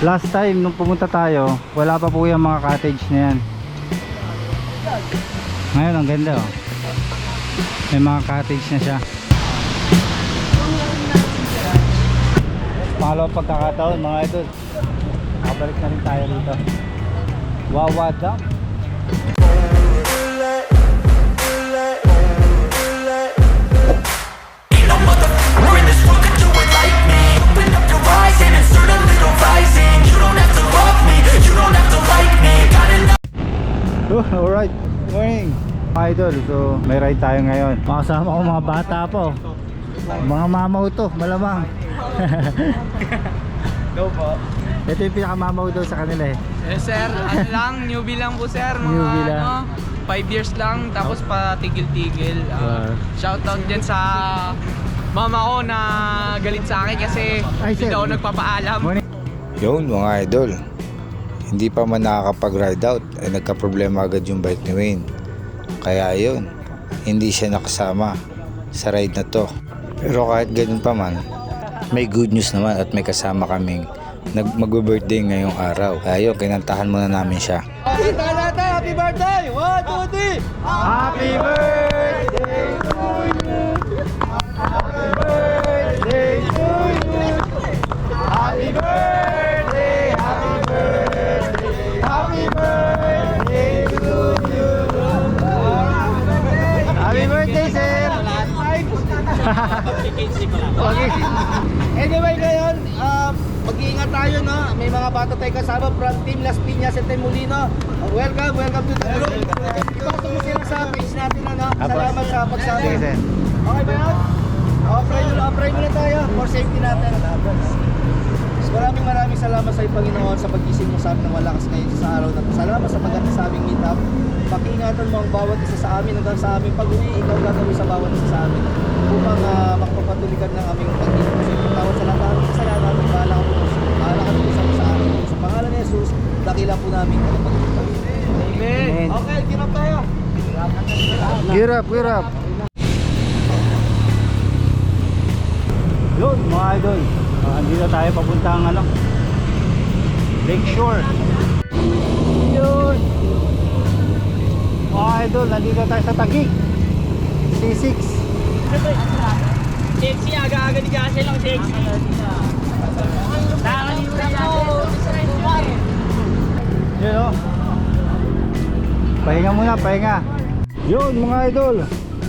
Last time nung pumunta tayo, wala pa po yung mga cottage na yan. Ngayon ang ganda oh. May mga cottage na siya. Pangalawang pagkakataon mga idol. Nakabalik na rin tayo rito. Wawa Dam. We're and insert a little rising You don't have to love me, you don't have to like me Got enough Oh, alright. Morning. Idol, so may ride tayo ngayon. Makasama ko mga bata po. Mga mamaw to, malamang. Go po. Ito yung pinakamamaw daw sa kanila eh. Eh sir, ano lang, newbie lang po sir. Mga Newbie lang. ano, 5 years lang, tapos patigil-tigil. Uh, Wow. shoutout din sa mama ko na galit sa akin kasi Ay, hindi daw ako nagpapaalam. Morning. Yun mga idol. Hindi pa man nakakapag-ride out ay nagka-problema agad yung bike ni Wayne. Kaya yun, hindi siya nakasama sa ride na to. Pero kahit ganun pa man, may good news naman at may kasama kaming nag magbe-birthday ngayong araw. Kaya yun, kinantahan muna namin siya. Happy birthday to you. Tayo kasama from Team Las Piñas at. Uh, welcome, welcome to the group. Ipakita mo sila sa page natin, ano? Salamat sa sir. Okay ba yan? Operate muna, operate muna tayo for safety natin. Maraming maraming salamat sa Panginoon sa pag-isip mo sa amin ng malakas ngayon sa araw na to. Salamat sa pagdating sa aming meetup. Pakingatan mo ang bawat isa sa amin hanggang sa aming pag-uwi. Ikaw gagawin sa bawat isa sa amin upang uh, makapapatuligan ng aming pag-ibig. Kasi tawad sa lahat ng aming kasalanan. Bahala ka po. Bahala ka po sa sa amin. Sa pangalan ni Jesus, dakila po namin ang pag-ibig. Amen. Amen. Okay, kinap tayo. Gear up, gear up. Yun, mga idol. Uh, andito tayo papuntang ano, Lakeshore. Yun. Mga idol, nandito tayo sa Taguig. C6. Sexy, aga-aga ni Jase lang sexy. Nakakalimutan ako. Yun o. Pahinga muna, pahinga. Yun mga idol.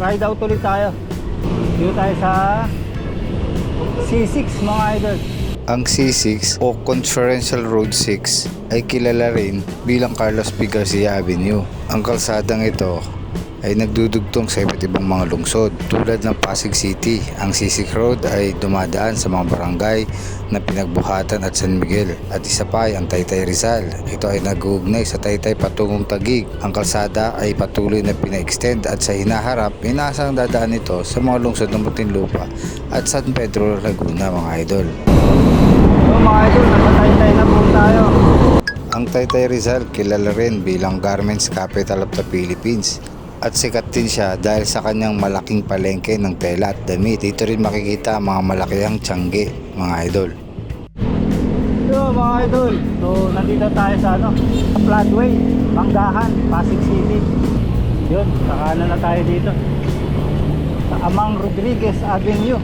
Ride out ulit tayo. Dito tayo sa C6 mga idol. Ang C6 o Conferential Road 6 ay kilala rin bilang Carlos P. Garcia Avenue. Ang kalsadang ito ay nagdudugtong sa iba't ibang mga lungsod tulad ng Pasig City. Ang C6 Road ay dumadaan sa mga barangay na Pinagbuhatan at San Miguel at isa pa ay ang Taytay Rizal. Ito ay nag-uugnay sa Taytay patungong Tagig. Ang kalsada ay patuloy na pina-extend at sa hinaharap inaasang dadaan ito sa mga lungsod ng Muntinlupa at San Pedro, Laguna mga idol. Yun mga idol, nasa tayo na po tayo. Ang Taytay Rizal kilala rin bilang Garments Capital of the Philippines at sikat din siya dahil sa kanyang malaking palengke ng tela at damit. Dito rin makikita ang mga malakihang tiyangge, mga idol. Yun mga idol. So nandito tayo sa ano, sa Floodway, Manggahan, Pasig City. Yun, sa kanan na tayo dito. Sa Amang Rodriguez Avenue.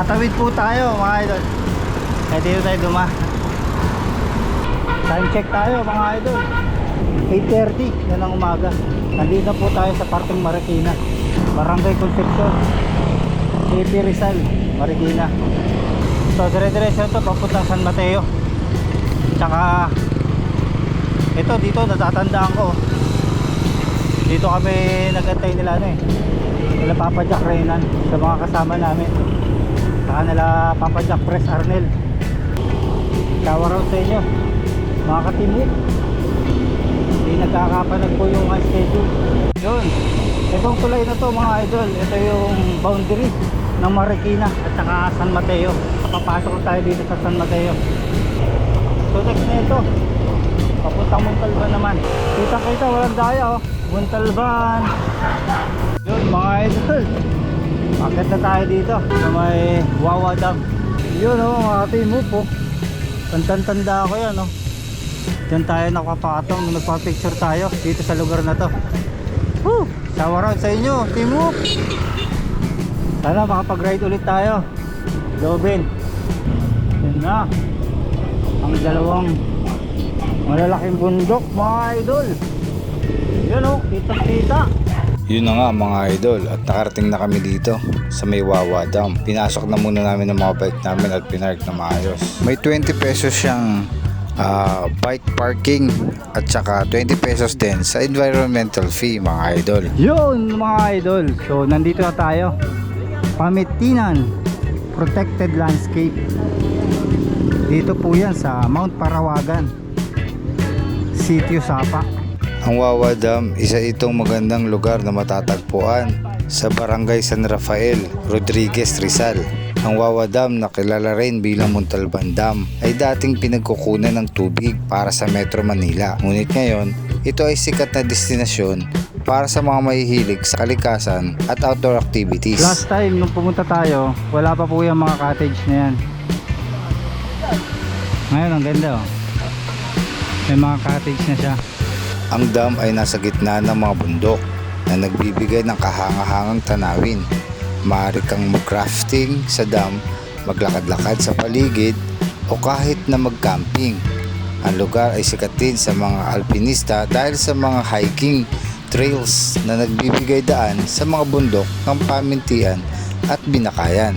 Tatawid po tayo mga idol. Eh dito tayo duma. Time check tayo mga idol. 8.30 yan ang umaga. Nandito po tayo sa parting Marikina. Barangay Concepcion. AP Rizal, Marikina. So dire-diretso ito papuntang San Mateo. Tsaka ito dito natatandaan ko. Dito kami nagantay nila ano eh. Nila Papa Jack Renan sa mga kasama namin. Saka nila Papa Jack Press Arnel. Shower out sa inyo. Mga katimit. Hindi nagkakapanag po yung schedule. Yun. Itong tulay na to mga idol. Ito yung boundary ng Marikina at saka San Mateo. Papasok tayo dito sa San Mateo. So next na ito. papuntang Montalban naman. Kita kita, walang daya oh. Montalban. Yun mga idol. Akit na tayo dito sa may Wawa Dam. Yun oh, mga team po. Tantang-tanda ako yan oh. Diyan tayo nakapatong nung nagpa-picture tayo dito sa lugar na to. Woo! Shower out sa inyo, Whoop! Sana makapag-ride ulit tayo. Lobin. Yan na. Ang dalawang malalaking bundok mga idol. Yan o, kita-kita. Yun na nga mga idol at nakarating na kami dito sa may Wawa Dam. Pinasok na muna namin ang mga bike namin at pinark na maayos. May 20 pesos siyang ah, bike parking at saka 20 pesos din sa environmental fee mga idol. Yun mga idol. So nandito na tayo. Pamitinan Protected Landscape. Dito po yan sa Mount Parawagan. Sitio Sapa. Ang Wawa Dam, isa itong magandang lugar na matatagpuan sa Barangay San Rafael, Rodriguez, Rizal. Ang Wawa Dam na kilala rin bilang Montalban Dam ay dating pinagkukunan ng tubig para sa Metro Manila. Ngunit ngayon, ito ay sikat na destinasyon para sa mga mahihilig sa kalikasan at outdoor activities. Last time nung pumunta tayo, wala pa po yung mga cottage na yan. Ngayon ang ganda oh. May mga cottage na siya. Ang dam ay nasa gitna ng mga bundok na nagbibigay ng kahangahangang tanawin. Maaari kang mag-crafting sa dam, maglakad-lakad sa paligid o kahit na mag-camping. Ang lugar ay sikat din sa mga alpinista dahil sa mga hiking trails na nagbibigay daan sa mga bundok ng pamintian at binakayan.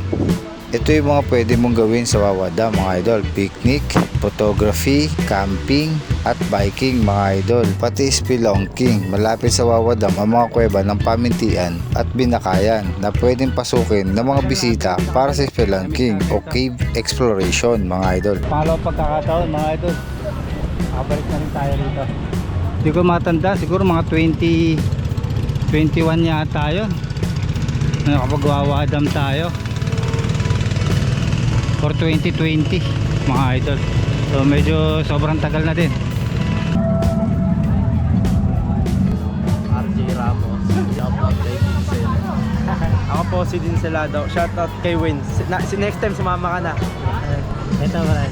Ito yung mga pwede mong gawin sa Wawa Dam mga idol. Picnic, photography, camping, at biking mga idol. Pati spelunking. Malapit sa Wawa Dam ang mga kuweba ng pamintian at binakayan na pwedeng pasukin ng mga bisita para sa spelunking o cave exploration mga idol. Pangalawang pagkakataon mga idol. Nakabalik na rin tayo rito. Hindi ko matanda, siguro mga 20 21 yata yun. Nakapagwawadam tayo. For 2020 mga idol. So medyo sobrang tagal na din. RJ Ramos. Ako po si Dincelado. Shout out kay Win. Si, na, si next time sumama ka na. Ito ba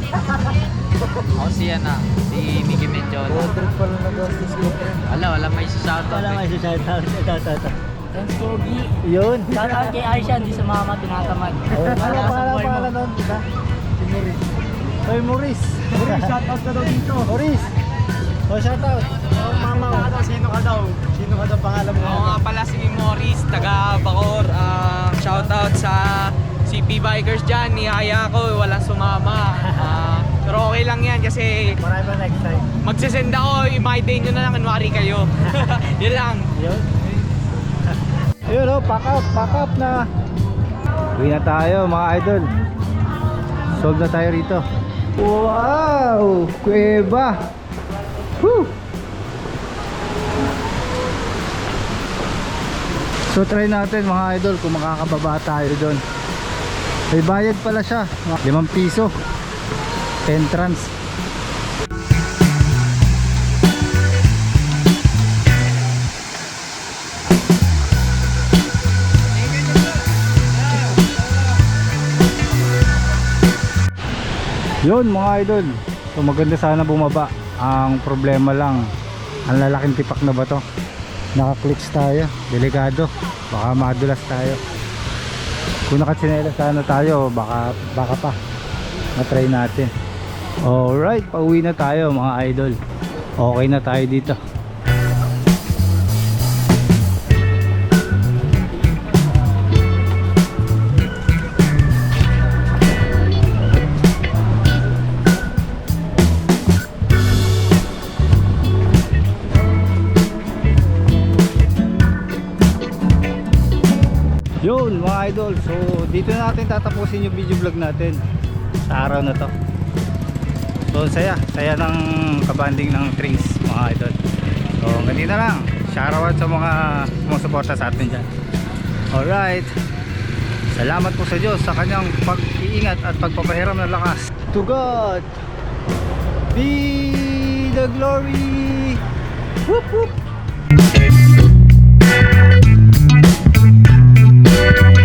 Ako si ano, si Mickey Menjola. 100 pala nagastos ko. Wala, wala may shoutout. Wala may shout out. Ito, ito, ito. Thanks, Pogi. Yun. Shout out kay Aisha, hindi sa mama tinatamad. Oh, Wala ano sa Hoy, Maurice. Maurice, shout out ka daw dito. Maurice. Oh, shout out. Oh, mama, ano, sino ka daw? Sino ka daw pangalan mo? Oo nga pala si Morris, taga Bacor. Ah, shoutout sa CP Bikers dyan. Niyaya ko, walang sumama. Ah, pero okay lang yan kasi Marami pa next time. magsisend ako, i-my day nyo na lang, kunwari kayo. Yun lang. Yun. Ayun oh, pack up, pack up na. Uwi na tayo mga idol. Solve na tayo rito. Wow! Kuweba! Woo! So try natin mga idol kung makakababa tayo doon. May bayad pala siya. 5 piso. Entrance. Yun mga idol. So maganda sana bumaba. Ang problema lang, ang lalaking tipak na ba to? Naka-clicks tayo. Delikado. Baka madulas tayo. Kung nakatsinelas sana tayo, baka, baka pa. Na-try natin. Alright, pauwi na tayo mga idol. Okay na tayo dito. Mga idol, so dito na natin tatapusin yung video vlog natin sa araw na to. So saya, saya ng kabanding ng trees mga idol. So ganito lang, shoutout sa mga sumusuporta sa atin dyan. Alright, salamat po sa Diyos sa kanyang pag-iingat at pagpapahiram ng lakas. To God be the glory! Whoop, whoop! Thank you.